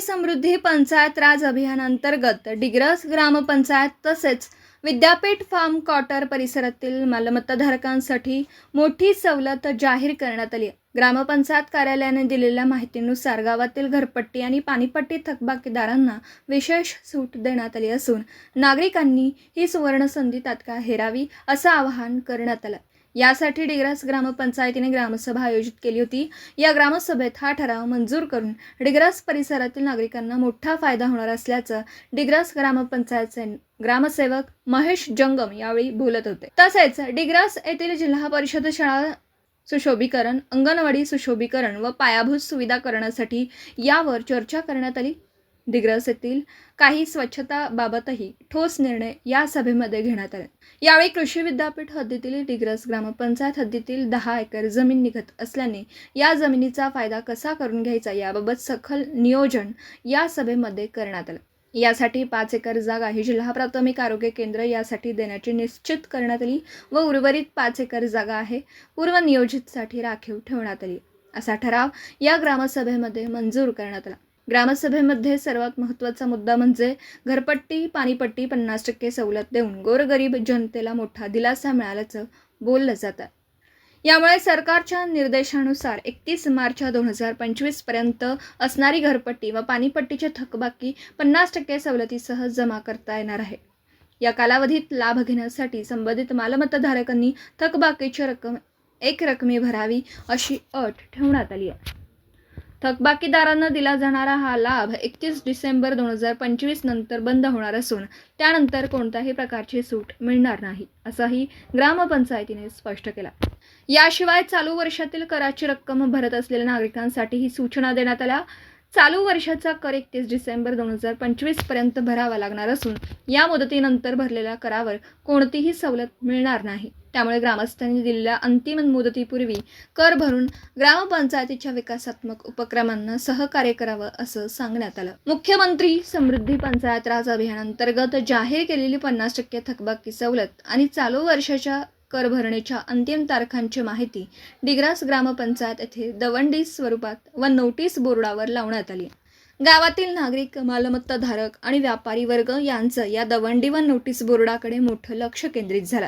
समृद्धी पंचायत राज अभियानांतर्गत डिग्रस ग्रामपंचायत तसेच विद्यापीठ फार्म क्वार्टर परिसरातील मालमत्ताधारकांसाठी मोठी सवलत जाहीर करण्यात आली. ग्रामपंचायत कार्यालयाने दिलेल्या माहितीनुसार गावातील घरपट्टी आणि पाणीपट्टी थकबाकीदारांना विशेष सूट देण्यात आली असून नागरिकांनी ही सुवर्णसंधी तात्काळ हेरावी असं आवाहन करण्यात आलं. यासाठी डिग्रास ग्रामपंचायतीने ग्रामसभा आयोजित केली होती. या ग्रामसभेत हा ठराव मंजूर करून डिग्रास परिसरातील नागरिकांना मोठा फायदा होणार असल्याचं डिग्रास ग्रामपंचायतचे ग्रामसेवक महेश जंगम यावेळी बोलत होते. तसेच डिग्रास येथील जिल्हा परिषद शाळा सुशोभीकरण अंगणवाडी सुशोभीकरण व पायाभूत सुविधा करण्यासाठी यावर चर्चा करण्यात आली. दिग्रस येथील काही स्वच्छताबाबतही ठोस निर्णय या सभेमध्ये घेण्यात आले. यावेळी कृषी विद्यापीठ हद्दीतील डिग्रस ग्रामपंचायत हद्दीतील दहा एकर जमीन निघत असल्याने या जमिनीचा फायदा कसा करून घ्यायचा याबाबत सखल नियोजन या सभेमध्ये करण्यात आलं. यासाठी पाच एकर जागा ही जिल्हा प्राथमिक आरोग्य केंद्र यासाठी देण्याची निश्चित करण्यात आली व उर्वरित पाच एकर जागा आहे पूर्वनियोजितसाठी राखीव ठेवण्यात आली. असा ठराव या ग्रामसभेमध्ये मंजूर करण्यात आला. ग्रामसभेमध्ये सर्वात महत्त्वाचा मुद्दा म्हणजे घरपट्टी पाणीपट्टी पन्नास टक्के सवलत देऊन गोरगरीब जनतेला मोठा दिलासा मिळाल्याचं बोललं जातं. यामुळे सरकारच्या निर्देशानुसार एकतीस मार्च दोन हजार पंचवीसपर्यंत असणारी घरपट्टी व पाणीपट्टीची थकबाकी पन्नास टक्के सवलतीसह जमा करता येणार आहे. या कालावधीत लाभ घेण्यासाठी संबंधित मालमत्ताधारकांनी थकबाकीची रक्कम एक रकमी भरावी अशी अट ठेवण्यात आली आहे. थकबाकीदारांना दिला जाणारा हा लाभ एकतीस डिसेंबर दोन हजार पंचवीस नंतर बंद होणार असून त्यानंतर कोणत्याही प्रकारची सूट मिळणार नाही असंही ग्रामपंचायतीने स्पष्ट केला. याशिवाय चालू वर्षातील कराची रक्कम भरत असलेल्या नागरिकांसाठी ही सूचना देण्यात आल्या. चालू वर्षाचा कर एकतीस डिसेंबर दोन हजार पंचवीसपर्यंत भरावा लागणार असून या मुदतीनंतर भरलेल्या करावर कोणतीही सवलत मिळणार नाही. त्यामुळे ग्रामस्थांनी दिलेल्या अंतिम मुदतीपूर्वी कर भरून ग्रामपंचायतीच्या विकासात्मक उपक्रमांना सहकार्य करावं असं सांगण्यात आलं. मुख्यमंत्री समृद्धी पंचायत राज अभियानांतर्गत जाहीर केलेली पन्नास टक्के थकबाकी सवलत आणि चालू वर्षाच्या कर भरण्याच्या अंतिम तारखांची माहिती डिग्रास ग्रामपंचायत येथे दवंडी स्वरूपात व नोटीस बोर्डावर लावण्यात आली. गावातील नागरिक मालमत्ताधारक आणि व्यापारी वर्ग यांचं या दवंडी व नोटीस बोर्डाकडे मोठं लक्ष केंद्रित झालं.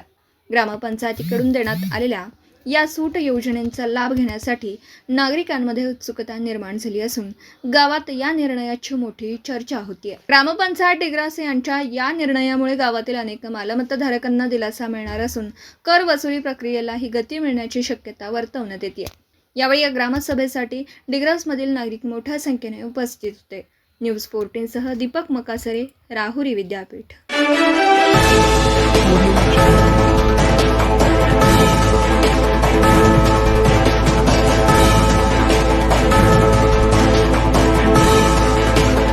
ग्रामपंचायतीकडून देण्यात आलेल्या या सूट योजनेचा लाभ घेण्यासाठी नागरिकांमध्ये उत्सुकता निर्माण झाली असून गावात या निर्णयाची मोठी चर्चा होतीये. ग्रामपंचायत डिग्रासे यांच्या या निर्णयामुळे गावातील अनेक मालमत्ताधारकांना दिलासा मिळणार असून कर वसुली प्रक्रियेला ही गती मिळण्याची शक्यता वर्तवण्यात येते यावेळी या ग्रामसभेसाठी डिग्रासमधील नागरिक मोठ्या संख्येने उपस्थित होते. न्यूज फोर्टीनसह दीपक मकासरे राहुरी विद्यापीठ.